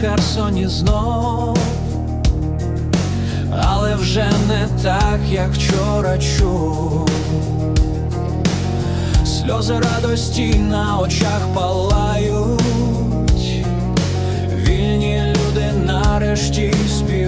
Херсоні знов, але вже не так, як вчора чув. Сльози радості на очах палають, вільні люди нарешті співають.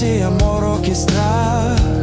Окупація, морок і страх,